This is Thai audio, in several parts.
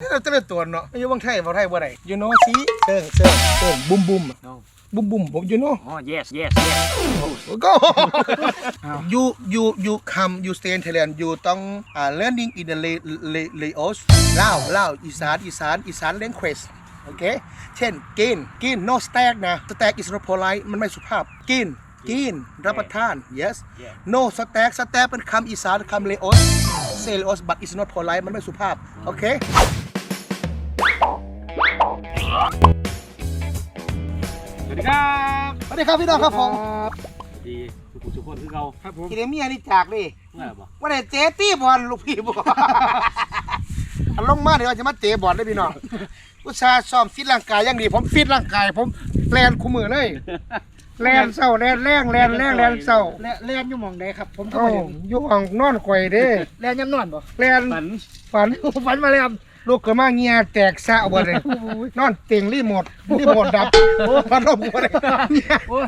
เราจะได้ตัวเนาะอยู่เมืองไทยบ่ไทยบ่ได้ you know สิเชิงเชิงเชิงบุ้มบุ้ม No บุ้มบุ้มผม you know Oh yes yes yes go you you you come you stay in Thailand you ต้องอ่า learning in the le le Laos ลาวลาวอีสานอีสานอีสาน language โอเค เช่นกินกิน no stack นะ stack is not polite มันไม่สุภาพกินกินรับประทาน yes Yeah. no stack stack เป็นคำอีสานคำ Laos say Laos but it's not polite มันไม่สุภาพ โอเค สวัสดีครับสวัสดีครับพี่น้องครับผมสวัสดีทุกคนทุกคนคือเราครับผมทีนี้เมียนี่จากนี่เมื่อไหร่บ่ว่าได้เจตี้บอลลูกพี่บอลอันลงมาเดี๋ยวจะมาเตะบอลได้พี่น้องอุตส่าห์ซ้อมฟิตร่างกายอย่างดี ผมฟิตร่างกาย ผมแลนคู่มือเลยแลนเศร้าแลนแรงแลนแรงแลนเศร้าแล่แล่นอยู่หมองใดครับ ผมก็เอ้าบ่เห็นอยู่ห้องนอนข่อยเด้แล่นยำนอนบ่แลนฝันฝันฝันมาแล้ว ลูกเกิดมาเงียแตกซะบ่เลยนอนเต็งรีโมทรีโมทดับพัดลมบ่ได้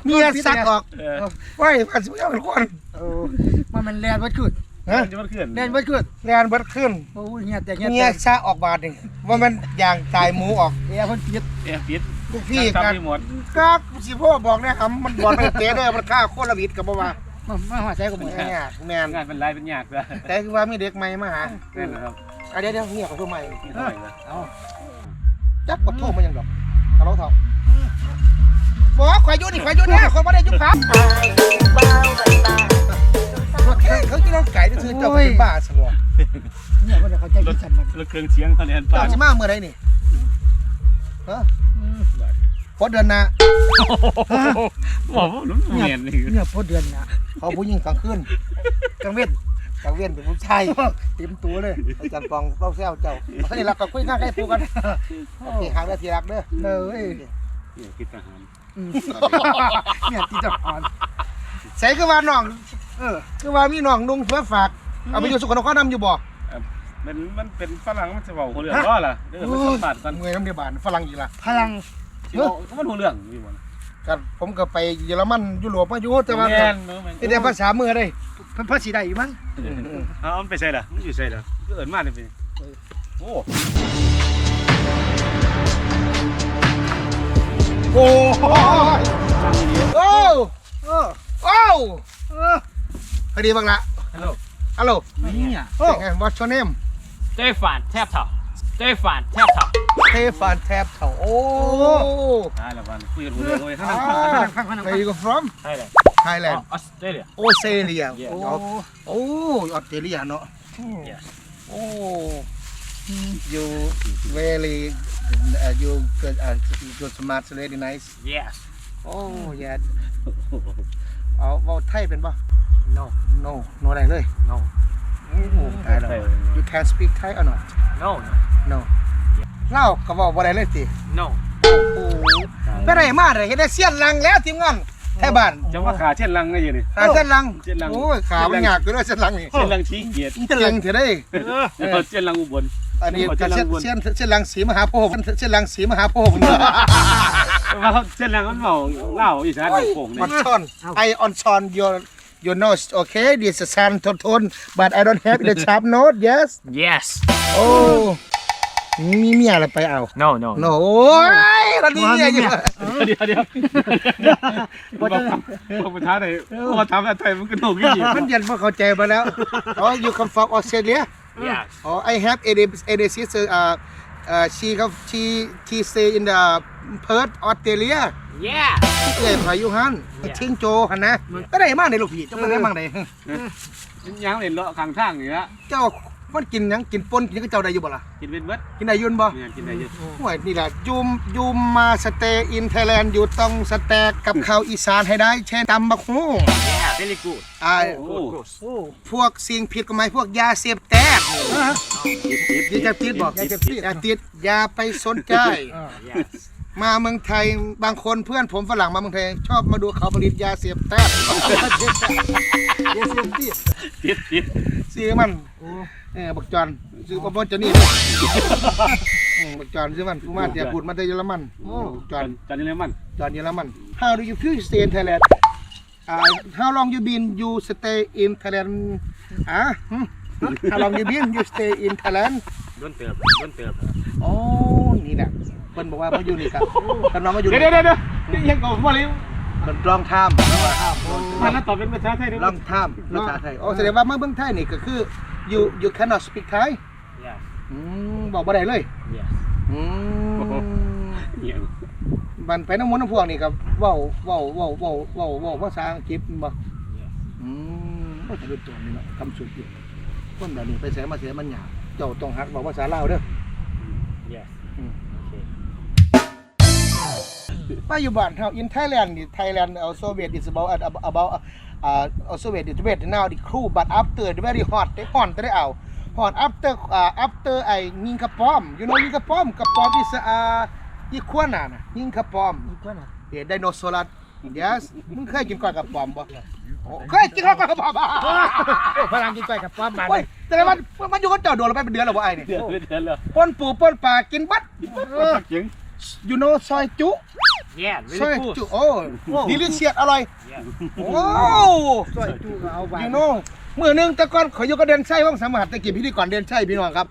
เงียซักออกเออไว้พัดสิเอาเป็นคนเออมันมันแล่นเบิดขึ้นฮะจะมันขึ้นแล่นเบิดขึ้นแลนเบิดขึ้นโอ้ยเฮียแต่เฮียเงียแต่ซะออกบาดนี่ว่ามันอย่างตายหมูออกเฮียเพิ่นปิดเอ๊ะปิดลูกพี่ทำกันที่หมดก็สิพ่อบอกนะครับมันบอลไปเตะเด้อมันฆ่าโคตรวิดกับบ่ว่ามามาหาใจกับหมแม่แม่นงานเป็นไรเป็นยากเลยแต่คือว่ามีเด็กใหม่มาหานั่นนะครับ อะเดี๋ยวเดี๋ยวเงียบกับตัวใหม่นี่เท่าไหร่ละเอาจักกดโทษมันยังดอกตะเลาะเท่าบอกว่าข่อยอยู่นี่ข่อยอยู่เนี่ยข่อยบ่ได้อยู่พักเขากินน้องไก่ที่ซื้อเจ้าเป็นบ้าซะบ่เนี่ยเพิ่นเข้าใจผิดกันมันรถเครื่องเสียงเขาเนี่ยเจ้าสิมาเมื่อใดนี่ฮะอืมพอเดือนหน้าบอกว่าหนุ่มเมียนนี่ เนี่ยพอเดือนน่ะเขาผู้หญิงกลางคืนกลางเว้น กลางเวียนเป็นผู้ชายเต็มตัวเลยอาจารย์ปองเล่าแซวเจ้าเขานี่รักก็คุยง่ายใกล้ปูกันโอเคหางได้ทีรักเด้อเด้อเอ้ยนี่คิดทหารอืมเนี่ยที่จะอ่อนใส่คือว่าน้องเออคือว่ามีน้องนุ่งเพื่อฝากเอาไปอยู่สุขนครนำอยู่บ่มันมันเป็นฝรั่งมันจะบอกคนเรื่องก็ล่ะเดี๋ยวมันสัมผัสกันเงยน้ำเดียบานฝรั่งอีกละพลังที่บอกก็มันรู้เรื่องอยู่มั นก็ผมก็ไปเยอรมันยุโรปมาอยู่แต่ว่าแม่นเนอะเป็นแต่ภาษามือได้เพิ่นภาษีได้อยู่มั้งเอามันไปใส่ละมันอยู่ใส่ละก็เอินมาเลยเป็นโอ้โอ้ยโอ้เออโอ้เออพอดีบ้างละฮัลโหลฮัลโหลนี่อะโอ้ what's your name เต้ฝันแทบเถ่าเต้ฝันแทบเถ่า เทฟานแทบเถาโอ้ได้แล้ววันคุยกันรู้เรื่องเลยข้างอ่หน้าฟังฟังฟังา where you from ใช่เลย Thailand ออสเตรเลียออสเตรเลีย Yeah โอ้โอ้ออสเตรเลียเนาะ Yes โอ้ you very uh, you good uh, you smart very nice yes โอ้ยาเอาเว้าไทยเป็นป่ะ no no no ได้เลย no โอ้ตายแล้ว you can speak Thai or not no no เล่าก็บอกบ่ได้เลยสิ no โอ้โหไปไหนมาเลยเห็นได้เสียนลังแล้วทีมงานแท่บ้านจะว่าขาเช่นลังไงอยู่นี่หาเส้นลังเส้นลัง โอ้ยขามันหยาบอยู่ด้วยเส้นลังนี่เช่นลังชี้เกียรติเส้นลังเถอะได้แล้วก็เช่นลังอุบลอันนี้เส้ก็นลัเส้งนบนเส้นเส้นลังสีมหาโพธิ์เส้นลังสีมหาโพธิ์ว่าเช่นลังมันเมาเหล้าอีสานโป่งอนี่อนชอนไอออนชอน your your nose okay this is sun tone tone but I don't have the sharp note yes yes โอ้ มีเมียอะไรไปเอา no no โอ้ยตอนนี้เมียอยู่เดี๋ยวเดี๋ยวบอกบอกประธานเลยพอทำอะไรมันก็โหนกยิ่งมันเย็นพอเข้าใจมาแล้วอ๋อ you come from Australia yes อ๋อ I have a a sister uh uh she เขา she she stay in the Perth Australia yeah เอ้ยพายุฮันทิ้งโจหันนะก็ได้มากเลยลูกพี่เจ้าไม่ได้มากเลยยังเล่นเลาะข้างทางนี่ละเจ้า มันกินหยังกินปนกินก็เจ้าได้อยู่บ่ล่ะกินเป็นเบิดกินได้อยุ่นบ่เนี่ยกินได้เยอะห่วยนี่แหละยูมยูมมาสเตย์อินไทยแลนด์อยู่ต้องสเตย์กับข้าวอีสานให้ได้ เช่นตำบักฮู้ yeah very good อ่าโอ้โอ้พวกสิ่งผิดกฎหมายพวกยาเสพติดติดติดยาเสพติดบอกยาเสพติดยาติดอย่าไปสนใจ yes มาเมืองไทยบางคนเพื่อนผมฝรั่งมาเมืองไทยชอบมาดูเขาผลิตยาเสพติดเดี๋ยวเสียงตีติดติดซื้อมัน เออบักจอนซื้อปอมจะนี่อืมบักจอนซื้อมันผู้มาเตียพูดมาแต่เยอรมันโอ้บักจจออนนจอนนี่เลยมันจอนเยอรมัน How do you feel stay in Thailand uh, How long you been you stay in Thailand อะ How long you been you stay in Thailand โดนเติบโดนเติบอ๋อนี่แหละเพิ่นบอกว่ามาอยู่นี่ครับกำลังมาอยู่เดี๋ยวนี่เดี๋ยวเดี๋ยวยังก่อนมาเลยมันลองทามมันน่าตอบเป็นภาษาไทยได้ลองทามภาษาไทยอ๋อแสดงว่ามาเมืองไทยนี่ก็คือ you you cannot speak Thai อืมบอกบ่ได้เลยอืมเนี่ยมันไปน้ำมันต์น้ำพวกนี่ครับเว้าเว้าเว้าเว้าเว้าเว้าภาษาอังกฤษบ่อืมก็จะเป็นตัวนี้เนาะคำสุดอยู่คนแบบนี้ไปเสียมาเสียมันหยาบเจ้าต้องหักบอกภาษาลาวเด้อปัจจุบันเฮา in Thailand นี่ Thailand also Soviet is about about uh also Soviet is Soviet now the crew but after the very hot ได้ฮ้อนแต่ได้เอา hot after uh after ไอ้ยิงกระป้อม you know ยิงกระป้อมกระป้อม is uh ยี่ขวาน่ะนะยิงกระป้อมอีกว่าน่ะเดี๋ยวไดโนเสาร์ yes มึงเคยกินก้อยกระป๋อมบ่โอ้เคยกินก้อยกระป๋อมโอ้พลังกินก้อยกับป้อมมาโอ้ยแต่ว่ามันอยู่กับเจ้าโดนแล้วไปเป็นเดือนแล้วบ่ไอ้นี่เดือดเดือดเลยป้นปูป้นปลากินบัดจริง you know ซอยจุ yeah ซอยจุโอ้ดิลิเชียสอร่อยโอ้ซอยจูก็เอาไว้ยูโน่เมื่อหนึงแต่ก่อนขอยอยู่กับเดนไส้ว่องสามหัสตะกี้พิธีกรเดนไส้พี่น้องครับ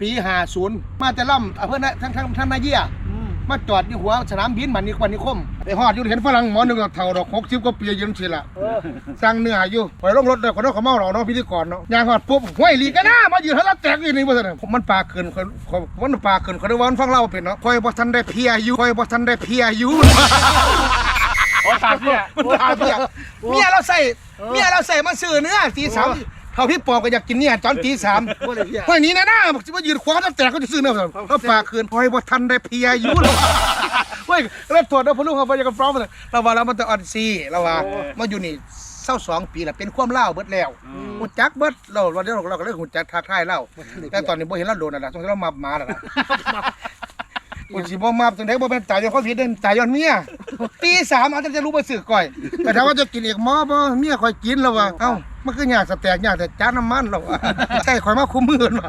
ปี50มาแต่ล่ำอำเภอนะทั้งทั้งทั้งนาเยียอื มมาจอดอยู่หัวสนามบินมันนิควันนิคมไปฮอดอยู่เห็นฝรั่งหมอหนึ่งเท่าดอกหกสิบกว่าปียืนสิละเออสั่งเนื้ออยู่ไปลงรถเลยคนนั้นเขาเมาเราเนาะพิธีกรเนาะยางฮอดปุ๊บห้วยหลีกันนะมาอยู่ทะเลแตกอยู่นี่ว่าซั่นผมมันปลาเกินคนคนมันปลาเกินคนได้ว่ามันฟังเล่าเป็นเนาะคอยบ่ทันได้เพียอยู่คอยบ่ทันได้เพียอยู่โอ้ตาเนี่ยมันปลาเพียเมียเราใส่เมียเราใส่มาซื้อเนื้อตีสาม เท่าพี่ปอก็อยากกินเนี่ยตอนตีสามบ่ได้เหี้ยห้อยนี้นะนะบอกสิว่ายืนคว้าตั้งแต่เขาจะซื้อเนื้อเขาปลาเกินคอยบ่ทันได้เพียอยู่เลยเว้ยแล้วตรวจแล้วพอลูกเขาไปยังกับฟรอมเลยเราว่าเรามันจะออนซีเราว่ามาอยู่นี่เศร้าสองปีแล้วเป็นความเล่าเบิดแล้วหุ่นจักเบิดเราเราเดี๋ยวเราก็เลยหุ่นจักทักทายเล่าแต่ตอนนี้บ่เห็นเราโดนอะไรต้องเรามามาแล้วนะหุ่นสิบ่มาตรงไหนบ่เป็นตายย้อนความผิดเด่นตายย้อนเมียตีสามอาจจะรู้ไปสื่อก่อย แต่ถ้าว่าจะกินอีกหม้อบ่เมียคอยกินแล้วว่ะเอ้า มันคือหยาสแตกหยาแต่จานน้ำมันแล้วว่ะใช่ข่อยมาคุมมือมา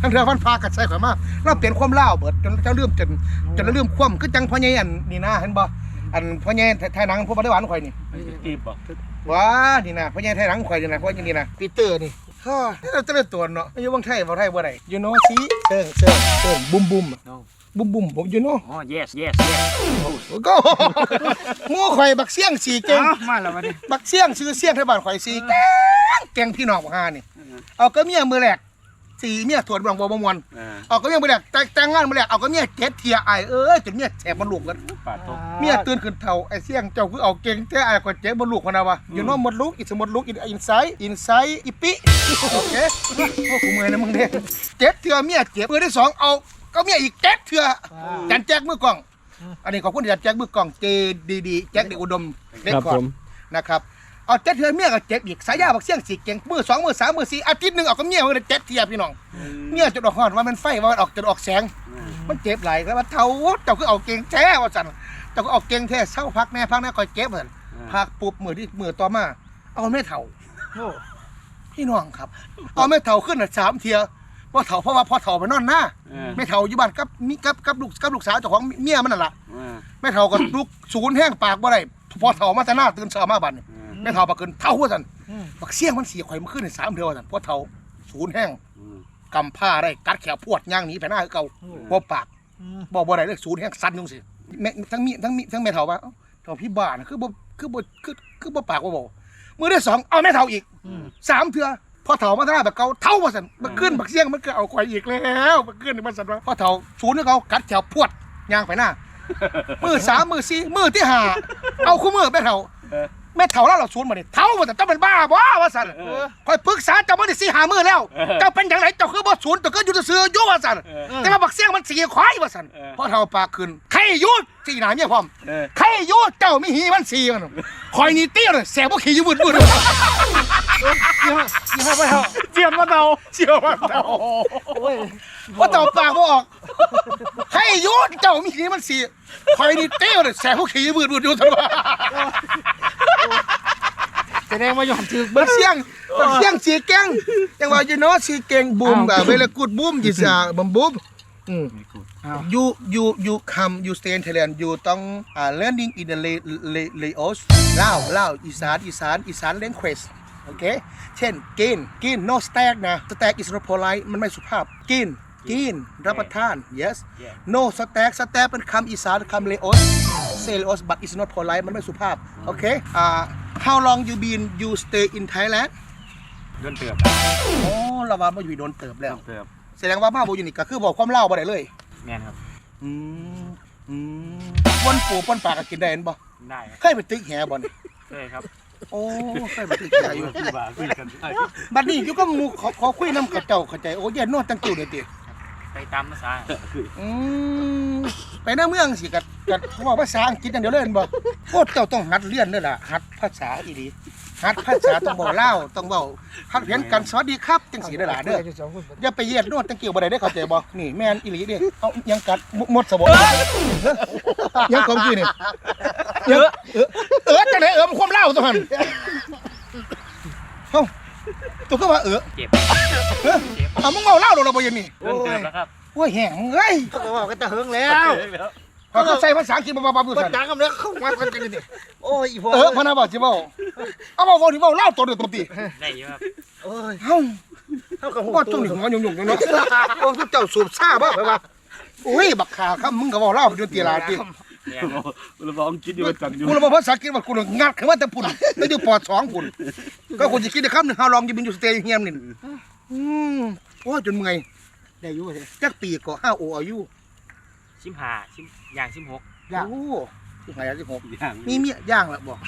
ทั้งเธอพันพากันใส่ข่อยมาเราเปลี่ยนความเล่าเบิดจนเจ้าเลืมจนจนเราลืมความคือจังพ่อใหญ่อันนี่นะเห็นบ่อันพ่อใหญ่ไทยหนังพวกบ่ได้หวานข่อยนี่ตีบบอกว้านี่นะพ่อใหญ่ไทยหลังข่อยนี่นะพ่อใหญ่นี่นะปีเตอร์นี่ฮ่าเราจะได้ตัวเนาะอายุบางไทยบ่ไทยบ่ได้ you know สิเซิงเซิงเซิงบุ้มบุ้ม บุ้มบุ้มผม you know อ๋อ yes yes yes ก็หมู่ข่อยบักเสียงสีเก่งเอามาแล้ววันนี้บักเสียงชื่อเสียงไทยบ้านข่อยสีแกงแกงพี่น้องบักฮานี่เอาก็เมียมือแรกสีเมียถวดบังบ่บ่มวนอ่าเอาก็เมียมือแรกแต่แต่งงานมือแรกเอาก็เมียเจ็ดเทียไอายเอ้ยจนเมียแสบมันลูกกันปาดตกเมียตื่นขึ้นเท่าไอ้เสียงเจ้าคือเอาเก่งแต่ไอ้ก็เจ็บบนลูกคนนะวะอยู่โน้มหมดลูกอีสหมดลูกอินไซด์อินไซด์อีปิโอเคโอ้กูเมื่อยนะมึงเนี่ยเจ็ดเถื่อเมียเจ็บมือที่สองเอา ก็เมียอีกเจ็ดเถื่อจันแจ็คมือกล้อง อันนี้ขอบคุณที่จันแจ็คมือกล้องเจดีดีแจ็คเด็กอุดมเล็กก่อนนะครับเอาเจ็ดเถื่อเมียก็เจ็บอีกสายยาบักเสียงสีเก่งมือสองมือสามมือสี่อาทิตย์หนึ่งเอาก็เมียมันเจ็ดเถื่อพี่น้องเมียจุดออกหอนว่ามันไฟว่ามันออกจุดออกแสง มันเจ็บไหลายแล้วว่าเท่าเจ้าคือเอาเก่งแท้ว่าสั่นเจ้าก็เอาเก่งแท้เศร้าพักแน่พักแน่คอยเจ็บเหมือนพักปุ๊บมือที่มือต่อมา เอาไม่เท่าโอ้พี่น้องครับ เอาไม่เท่าขึ้นน่ะสามเทีย ว่าเท่าเพราะว่าพอเท่าไปนอนหน้าไม่เท่าอยู่บ้านกับมีกับกับลูกกับลูกสาวเจ้าของเมียมันน่ะล่ะไม่เท่ากับลูกศูนย์แห้งปากบ่ได้พอเท่ามาแต่หน้าตื่นเช้ามาบัดนี่ไม่เท่าปากเกินเท่าว่าสั่นบักเสียงมันเสียข่อยมันขึ้นในสามเทียว่าสั่นพอเท่าศูนย์แห้งกำผ้าได้กัดแขวพวดย่างหนีไปหน้าคือเก่าบ่ปาก อืมบอกบ่ได้เลยศูนย์แห่งสันยุงสิแม่ทั้งมีทั้งมีทั้งแม่เฒ่าว่าเอ้าเฒ่าพี่บ้านะคือบ่คือบ่คือคือบ่ปากบ่บอกมือที่สองเอาแม่เฒ่าอีกอืมสามเทื่อ พอเฒ่ามาทางแบบเก่าเฒ่าว่าซั่นมันขึ้นบักเสียงมันก็เอาข่อยอีกแล้วมันขึ้นมันสั่นว่าพอเฒ่าศูนย์นี่เขากัดแถวพวดย่างไปหน้ามือสามมือสี่มือที่ห้าเอาคู่มือแม่เฒ่าแม่เฒ่าแล้วเราศูนย์มานี่เฒ่าว่าแต่เจ้าเป็นบ้าบ่ว่าซั่นคอยปรึกษาเจ้ามาได้สี่ห้ามือแล้วเจ้าเป็นจังไดเจ้าคือบ่ศูนย์เจ้าก็อยู่ซื่อๆอยู่ว่าซั่นแต่ว่าบักเสียงมันเสียควายว่าสันเออพอเท่าปากขึ้นใครอยุดสีหนาเนี่ยพร้อมเออใครอยุดเจ้ามีหีมันสีมันคอยนี่เตี้ยเลยแสบว่าขี่อยู่บืดบืด ยี่ห้อยี่ห้อไปเถอเจียมมาเตาเชี่ยวว่าเตาโอ้ยพอเต่าปากบ่ออกใครอยุดเจ้ามีหีมันสีคอยนี่เตี้ยเลยแสบว่าขี่อยู่บืดบืดอยู่ทั้งว่าแสดงว่าหย่อนถือบักเสียงบักเสียงสีแกงยังว่าอยู่เนาะสีแกงบูมแบบเวลากูดบูมจิสาบัมบูมอืม you you you come you stay in Thailand you ต้องอ่า learning in the lay lay layos ลาวลาวอีสานอีสานอีสาน language โอเค เช่นกินกิน no stack นะ stack is not polite มันไม่สุภาพกินกินรับประทาน yes no stack stack เป็นคำอีสานคำเลโอสเซเลโอส but it's not polite มันไม่สุภาพ โอเคอ่า how long you been you stay in Thailand เดินเติบโอ้เราว่ามาอยู่โดนเติบแล้ว เติบแสดงว่ามาบ่อยู่นี่ก็คือบอกความเล่าบ่ได้เลย แม่นครับ อืมอืมปนปูปนปลาก็กินได้เห็นบ่ได้ครับเคยไปตึกแหบ่นี่เคยครับ โอ้เคยไปตึกแหอยู่คุยบ่าคุยกันได้บัดนี้อยู่กับหมู่ขอขอคุยนำกับเจ้าเข้าใจโอ้ยนโนตั้งกิ้วเด้อติไปตามภาษาอืมไปหน้าเมืองสิกัดกัดเว้าภาษาอังกฤษอย่างเดียวเลยเห็นบ่โอ้เจ้าต้องหัดเรียนเด้อล่ะหัดภาษาอีหลี หัดภาษาต้องเว้าลาวต้องเว้าหัดเห็นกันสวัสดีครับจังซี่เด้อล่ะเด้อสองคนอย่าไปเหยียดโน่นตั้งเกี่ยวบ่ได้ได้อเข้าใจบ่นี่แม่นอีหลีเด้เอายังกัดมุหมดสมองยังของกี้นี่เออเออเออจังได๋เออมันความเล่าตัวหั่นเฮ้าตัวก็ว่าเออเจ็บ เออเอามึงเมาเล่าดอกเราบ่อยังนี่เดินเติบแล้วครับโอ้ยแห้งเอ้ย เขาก็บอกกันแต่เฮิงแล้วพอ เขาใส่ภาษาอังกฤษบ่บ่บ่มัซั่นนดังกันแล้วเข้ามากันกันนี่โอ้ยอีพ่อเออพะนะบ่สิเว้าเอาเว้าเว้าที่เว้าเล่าตัวเดียวตัวติได้เยอะครับโอ้ยเฮ้าเท่ากับหัวบ่ต้องนี่หัวยุ่งๆเนาะโอ้เจ้าสูบซ่าบ่ไปว่าโอ้ยบักขาครับมึงก็เว้าเล่าอยู่ตีลาติแม่นครับเราบอกคิดอยู่จันอยู่กูเลยบอกภาษาอังกฤษว่ากูเลยงัดขึ้นมาแต่ปุ่นแล้วอยู่ปอดสองปุ่นก็คุณจะคิดได้คำหนึ่ง how long you been you stay here นี่อืมโอ้ยจนเมื่อยได้อยู่เลยจักปีก็ห้าโออายุ ชิมหาชิมอย่างชิมหกย่างโอ้ที่หายที่หกอย่างมีเมียย่างละบอก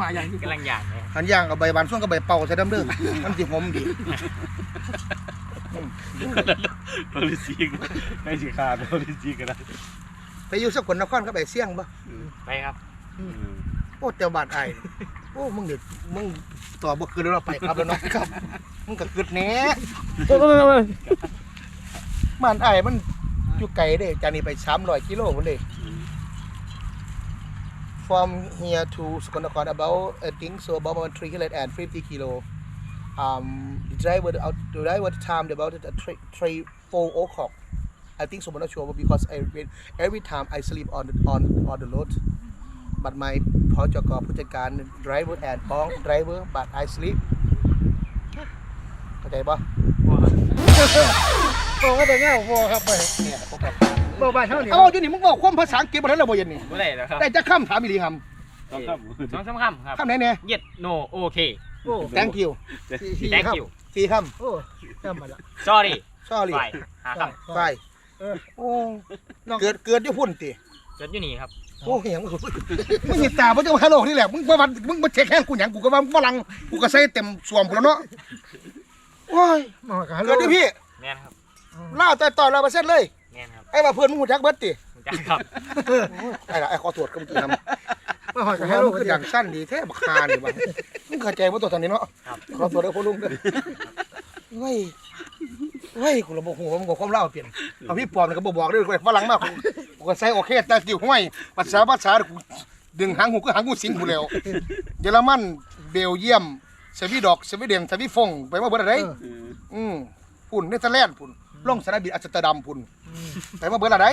มาอย่างนี้กำลังอย่างเลยหันย่างกับใบบานส่วนกับใบเป่าใส่ดำเด้อมันสิหอมดีโพลิซีกไม่สิขาดโพลิซีกันนะไปอยู่สกลนครกับใบเสี่ยงบ่ไปครับโอ้เจ้าบาดไอ้โอ้มึงเด็ดมึงตอบบ่คืนแล้วเราไปครับแล้วเนาะครับ มึงก็กึดแหน่บ้านไอ้มัน อยู่ไกลเด้จากนี้ไป300กิโลพุ่นเด้ from here to Sukarnakon about I think so about 350 kilo. Um, the driver out the driver time about it at three, three four o'clock. I think so, but not sure because I read every time I sleep on the on on the road. But my พอจกผู้จัดการ driver and บ้อง driver but I sleep เข้าใจปะ โอ้ก็แต่เงี้ยพ่อครับไปเนี่ยพวกเราบ่บ้านเท่านี้เอาอยู่นี่มึงบอกความภาษาอังกฤษบ่ได้แล้วบ่เย็นนี่ไม่ได้แล้วครับได้จะคำถามอีหลีคต้องครับสองสามคำครับำคำไหนเนี่ยเย็ดโนโอเค โอ้ thank you thank you สี่คโอ้จำมาละ sorry ำ sorry ไปหาคไปเออโอ้เกิดเกิดอยู่พุ่นติำเกิดอยู่นี่ครับโอ้เหี้ยมึงมึงเห็นตาบ่เจ้าฮัลโหลนี่แหละมึงบ่วันมึงบ่เช็คแห้งกูหยังกูก็ว่าฝรั่งกูก็ใส่เต็มสวมกูแล้วเนาะโอ้ยมากันเกิดอยู่พี่ แม่นครับล่าวแต่ต่อ100%เลย แม่นครับไอ้ว่าเพื่อนมึงฮู้จักเบิดติคุณจักครับไอ้ล่ะไอ้ขอตรวจก็เมื่อกี้นำมาหอยกันว่าให้ลูมึกงคือดังสั้นดีแท้บักคานี่บ่มึงเข้าใจบ่ตัวตอนนี้เนาะครับขอตรวจเด้อพ่อลุงเด้อเฮ้ยเฮ้ยกูระบ่ฮู้ว่ามึงก็ความเล่าเปลี่ยนเอาพี่ปอมนี่ก็บ่บอกเด้อฝรั่งมากกูก็ใส่โอเคแต่กิ่วห้วยภาษาภาษากูดึงหางหูก็หางหูสิงกูแล้วเยอรมันเบลเยียมสวีดอกสวีเดนสวีฟงไปมาเบิดอะไรอืมพุ่นเนเธอร์แลนด์พุ่น ลงสนามบินอัมสเตอร์ดัมพุ่นไปมาเบิดอะไร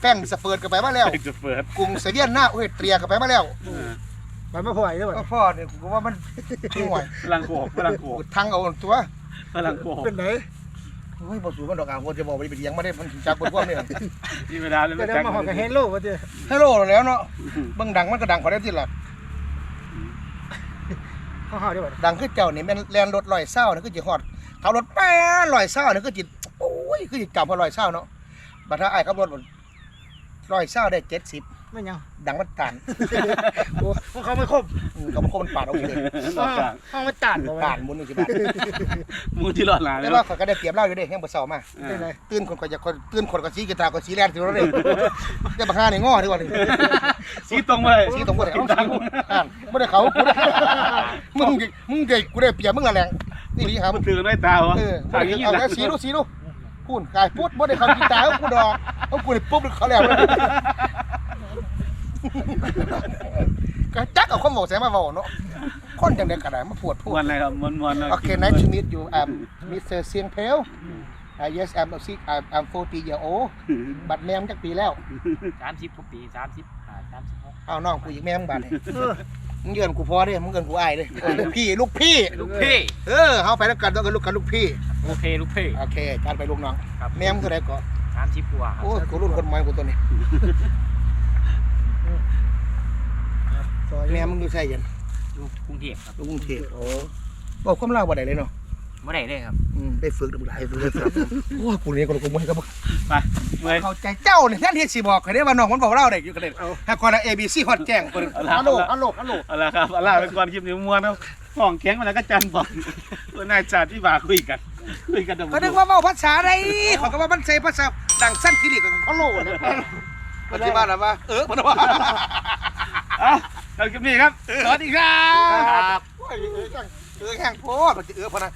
แฟรงก์สเฟิร์ตก็ไปมาแล้ว จะเปิด กรุงเซเวียนหน้าโอเฮเตรียก็ไปมาแล้วไปมาพ่อยด้วยก็พ่อเนี่ยกูว่ามันห่วยพลังโกหกพลังโกหกูกทางเอาตัวพลังโกหกเป็นไหนเฮ้ยบ่สูมันดอกอ่างคนจะบอกว่าไปเลี้ยงมาได้มันจากบนพวกนี่นี่เวลาเลยก็ได้มาหอยกันให้ลูกว่าเจ้ฮัลโหลแล้วเนาะเบิ่งดังมันก็ดังขอได้ที่ละเขาหาได้บ่ดังคือเจ้านี่แม่นแล่นรถลอยเศร้านี่คือจิฮอดขับรถแป้ลอยเศร้านี่คือจิโอ้ ยคือจิจำพอลอยเศร้าเนาะบัดถ้าไอ้ายขับรถลอยเศร้าได้เจ็ดสิบไม่ยังดังมันตานโอ้เขาไม่ครบอืมก็มันคงมันปาดเอาอยู่เลยห้องมันตัดบ่ปาดหมุนอยู่สิบาทมูที่รอดหลานแต่ว่าเขาก็ได้เตรียมเหล้าอยู่เด้ยังบ่เศร้ามาเป็นไรตื่นคนก็จะคนตื่นคนก็สีกีตาร์ก็สีแลนสิเราเลยจะบักฮานี่ง้อดีกว่านี่สีตรงไปสีตรงบ่ได้เอาสีกูอ่านบ่ได้เขากูได้มึงมึงได้กูได้เปรียบมึงละแหลงนี่ลีครับมันตื่นด้วยตาวะเออบ่ได้เอาแล้วสีดูสีดู พูนกายพูดบ่ได้เขากีตาร์เอากูดอกเอากูนี่ปุ๊บเขาแล้วก็จักเอาความบอกแสมาเว้าเนาะคนจังได๋ก็ได้มาพูดพูดวันอะไรครับวันวัน Okay, nice to meet you. I'm Mr. Siang Pale. Uh, yes, I'm a six, I'm, I'm 40 year old. บัดแม่มจักปีแล้วสามสิบทุกปีสามสิบห้าสามสิบหกอ้าวน้องกูอีกแม่มบาดนี่เออ มึงเกินกูพอเด้มึงเกินกูอายเด้ลูกพี่ลูกพี่ ลูกพี่ เออเฮาไปแล้วกันต้องกันลูกกันลูกพี่ โอเคลูกพี่ โอเคการไปลูกน้องครับแม่มึงเท่าไหร่ก่อนสามสิบกว่าครับโอ้ยกูรุ่นคนใหม่กูตัวนี้ซอยแม่มึงอยู่ใช่ยันอยู่กรุงเทพครับลูกกรุงเทพโอ้บอกความเล่าบ่ได้เลยเนาะ ไม่ได้เลยครับอืมได้ฝึกได้หลายฝึกได้ฝึกโอ้ยกูนี่กูกูมึงก็บ่ไปเมื่อยเข้าใจเจ้าเนี่ยแทนที่สิบอกให้ได้ว่าน้องมันบอกเล่าได้อยู่กันเลยถ้าก่อน A B C ฮอดแจ้งคนเอาละฮัลโหลฮัลโหลฮัลโหลเอาละครับเอาละเป็นก่อนคลิปนี้ม้วนครับห้องแข็งมาแล้วก็จันบอกตัวนายจ่าที่บ่าคุยกันคุยกันดมก็นึกว่าเว้าภาษาใดเขาก็ว่ามันใช้ภาษาดังสั้นที่นี่ก็ฮัลโหลนะปฏิบัติว่าเออมันว่าเอาเราคลิปนี้ครับสวัสดีครับ เออแห้งโพดมันจะเออพอนะ